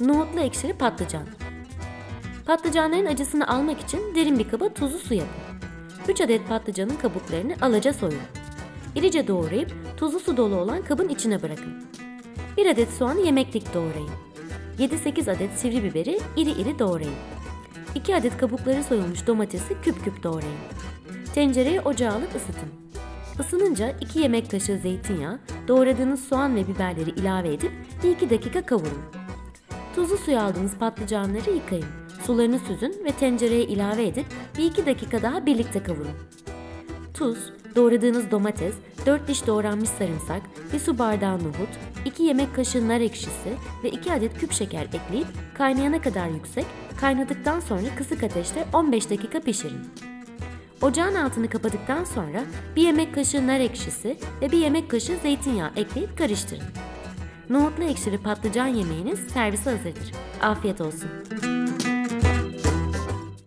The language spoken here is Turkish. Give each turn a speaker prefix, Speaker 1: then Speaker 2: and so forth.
Speaker 1: Nohutlu ekşili patlıcan. Patlıcanların acısını almak için derin bir kaba tuzlu su yapın. 3 adet patlıcanın kabuklarını alaca soyun. İrice doğrayıp tuzlu su dolu olan kabın içine bırakın. 1 adet soğanı yemeklik doğrayın. 7-8 adet sivri biberi iri iri doğrayın. 2 adet kabukları soyulmuş domatesi küp küp doğrayın. Tencereye ocağa alıp ısıtın. Isınınca 2 yemek kaşığı zeytinyağı, doğradığınız soğan ve biberleri ilave edip 1-2 dakika kavurun. Tuzlu suya aldığınız patlıcanları yıkayın. Sularını süzün ve tencereye ilave edip 1-2 dakika daha birlikte kavurun. Tuz, doğradığınız domates, 4 diş doğranmış sarımsak, 1 su bardağı nohut, 2 yemek kaşığı nar ekşisi ve 2 adet küp şeker ekleyip kaynayana kadar yüksek, kaynadıktan sonra kısık ateşte 15 dakika pişirin. Ocağın altını kapadıktan sonra 1 yemek kaşığı nar ekşisi ve 1 yemek kaşığı zeytinyağı ekleyip karıştırın. Nohutlu ekşili patlıcan yemeğiniz servise hazırdır. Afiyet olsun.